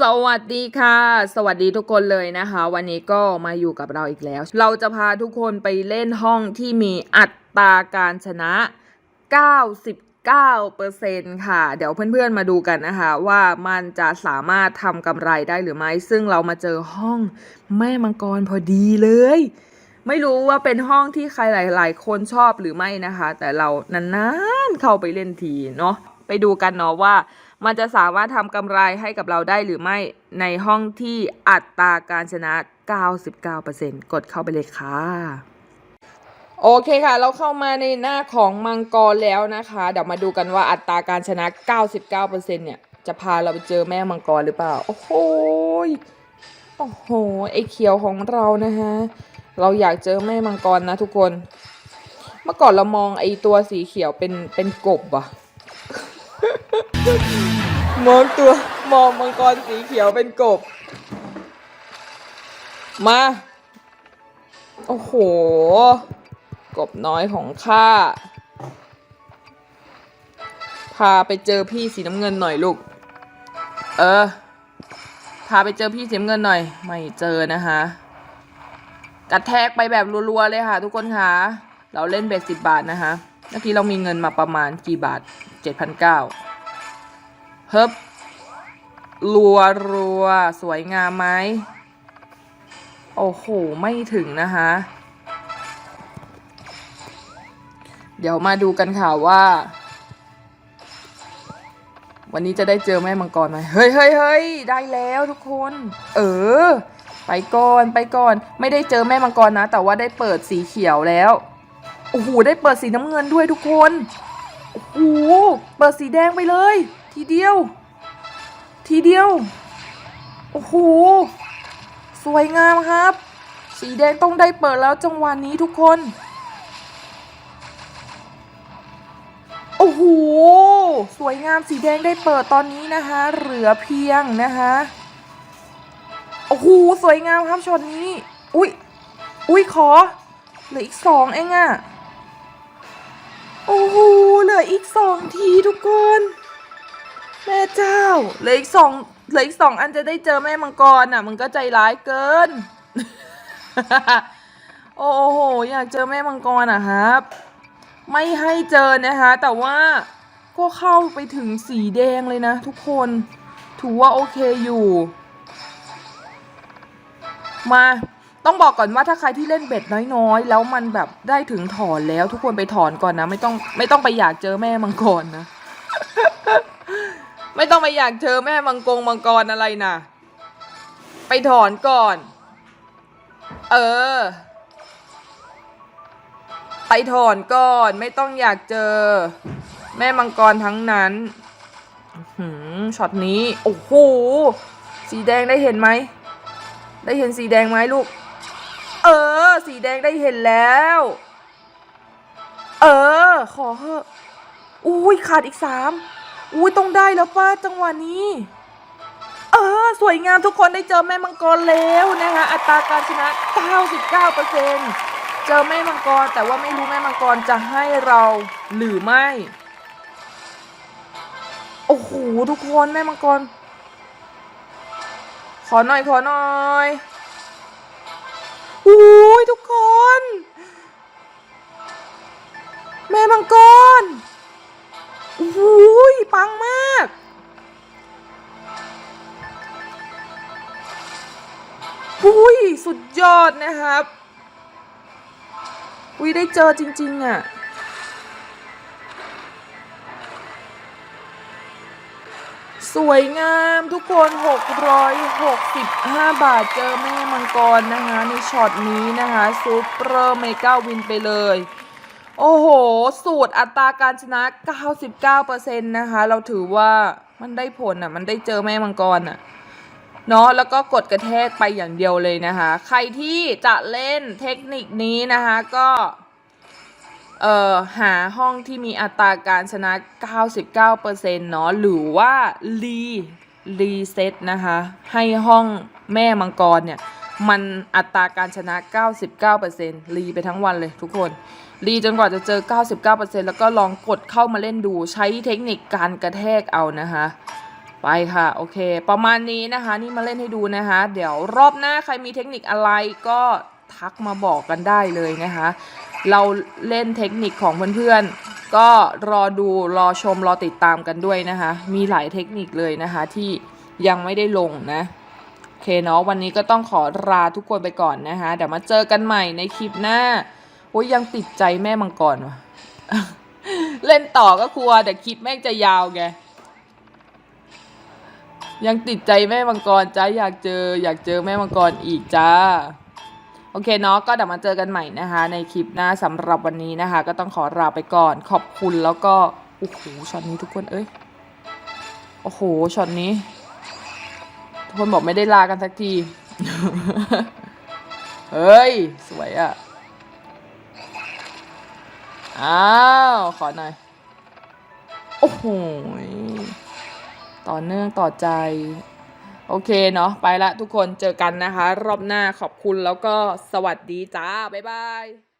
สวัสดีค่ะ สวัสดีทุกคนเลยนะคะ วันนี้ก็มาอยู่กับเราอีกแล้ว เราจะพาทุกคนไปเล่นห้องที่มีอัตราการชนะ 99%ค่ะ เดี๋ยวเพื่อนๆมาดูกันนะคะ ว่ามันจะสามารถทำกำไรได้หรือไม่ ซึ่งเรามาเจอห้องแม่มังกรพอดีเลย ไม่รู้ว่าเป็นห้องที่ใครหลาย ๆ คนชอบหรือไม่นะคะ แต่เรานานๆเข้าไปเล่นทีเนาะไปดูกันเนาะว่า มันจะสามารถทำกำไรให้กับเราได้หรือไม่ในห้องที่อัตราการชนะ 99%กดเข้าไปเลยค่ะ โอเคค่ะ เราเข้ามาในหน้าของมังกรแล้วนะคะ เดี๋ยวมาดูกันว่าอัตราการชนะ 99%เนี่ย จะพาเราไปเจอแม่มังกรหรือเปล่า โอ้โหโอ้โห ไอเขียวของเรานะฮะ เราอยากเจอแม่มังกรนะทุกคน เมื่อก่อนเรามองไอตัวสีเขียวเป็นเป็นกบอะ มองตัวมองมังกรสีเขียวเป็นกบ มา โอ้โห กบน้อยของข้า พาไปเจอพี่สีน้ำเงินหน่อยลูก เออ พาไปเจอพี่สีน้ำเงินหน่อย ไม่เจอนะคะกระแทกไปแบบรัวๆเลยค่ะ ทุกคนค่ะ เราเล่นเบ็ดสิบบาทนะคะเมื่อกี้เรามีเงินมาประมาณกี่บาทเจ็ดพันเก้า เฮิบรัวรัวสวยงามไหมโอ้โห ไม่ถึงนะคะ เดี๋ยวมาดูกันค่ะว่า วันนี้จะได้เจอแม่มังกรไหมเฮ้ยเฮ้ยเฮ้ยได้แล้วทุกคน เออ ไปก่อนไปก่อน ไม่ได้เจอแม่มังกรนะ แต่ว่าได้เปิดสีเขียวแล้ว โอ้โห ได้เปิดสีน้ำเงินด้วยทุกคน โอ้โห เปิดสีแดงไปเลย ทีเดียว ทีเดียว โอ้โห สวยงามครับ สีแดงต้องได้เปิดแล้วจังหวะนนี้ทุกคน โอ้โห สวยงามสีแดงได้เปิดตอนนี้นะคะ เหลือเพียงนะคะ โอ้โห สวยงามครับช็อตนี้ อุ้ยอุ้ยขอ เหลืออีกสองเองอะโอ้โห เหลืออีกสองทีทุกคน แม่เจ้าเหลืออีกสองเหลืออีกสองอันจะได้เจอแม่มังกรอะมันก็ใจร้ายเกิน โอ้โห อยากเจอแม่มังกรอะครับ ไม่ให้เจอนะคะ แต่ว่าก็เข้าไปถึงสีแดงเลยนะทุกคน ถือว่าโอเคอยู่ มาต้องบอกก่อนว่าถ้าใครที่เล่นเบ็ดน้อยๆ แล้วมันแบบได้ถึงถอนแล้วทุกคนไปถอนก่อนนะ ไม่ต้องไม่ต้องไปอยากเจอแม่มังกรนะ ไม่ต้องไปอยากเจอแม่มังกรมังกรอะไรนะไปถอนก่อน เออ ไปถอนก่อน ไม่ต้องอยากเจอ แม่มังกรทั้งนั้นหือช็อตนี้ โอ้โห สีแดงได้เห็นไหม ได้เห็นสีแดงไหมลูก เออ สีแดงได้เห็นแล้ว เออ ขอเถอะอุ้ยขาดอีกสาม อุ้ยต้องได้แล้วป้าจังหวะนี้ เออ สวยงามทุกคนได้เจอแม่มังกรแล้วนะคะ อัตราการชนะ 99%เจอแม่มังกรแต่ว่าไม่รู้แม่มังกรจะให้เราหรือไม่ โอ้โห ทุกคนแม่มังกร ขอหน่อยขอหน่อย อุ้ยสุดยอดนะครับอุ้ยได้เจอจริง ๆอะสวยงามทุกคน 665 บาทเจอแม่มังกรนะคะ ในช็อตนี้นะคะซูเปอร์เมกาวินไปเลย โอ้โห สูตรอัตราการชนะ 99%นะคะ เราถือว่ามันได้ผลอะ มันได้เจอแม่มังกรอะ เนาะแล้วก็กดกระแทกไปอย่างเดียวเลยนะคะ ใครที่จะเล่นเทคนิคนี้นะคะก็เอ่อหาห้องที่มีอัตราการชนะ 99%เนาะหรือว่ารีรีเซ็ตนะคะให้ห้องแม่มังกรเนี่ยมันอัตราการชนะ 99%รีไปทั้งวันเลยทุกคน รีจนกว่าจะเจอ 99%แล้วก็ลองกดเข้ามาเล่นดูใช้เทคนิคการกระแทกเอานะคะ ไปค่ะ โอเค ประมาณนี้นะคะ นี่มาเล่นให้ดูนะคะ เดี๋ยวรอบหน้าใครมีเทคนิคอะไรก็ทักมาบอกกันได้เลยนะคะ เราเล่นเทคนิคของเพื่อนๆ ก็รอดูรอชมรอติดตามกันด้วยนะคะ มีหลายเทคนิคเลยนะคะที่ยังไม่ได้ลงนะโอเคเนาะวันนี้ก็ต้องขอลาทุกคนไปก่อนนะคะ เดี๋ยวมาเจอกันใหม่ในคลิปหน้าโอ้ยยังติดใจแม่มังกรวะเล่นต่อก็กลัวแต่คลิปแม่งจะยาวไง ยังติดใจแม่มังกรจ้าอยากเจออยากเจอแม่มังกรอีกจ้า โอเคเนาะก็เดี๋ยวมาเจอกันใหม่นะคะ ในคลิปหน้าสำหรับวันนี้นะคะ ก็ต้องขอลาไปก่อนขอบคุณแล้วก็โอ้โหช็อตนี้ทุกคนเอ้ยโอ้โหช็อตนี้ ทุกคนบอกไม่ได้ลากันสักที เฮ้ย สวยอะ่ะ อ้าว ขอหน่อย โอ้โห ต่อเนื่องต่อใจ โอเคเนาะไปละทุกคนเจอกันนะคะ รอบหน้าขอบคุณแล้วก็สวัสดีจ้า บ๊ายบาย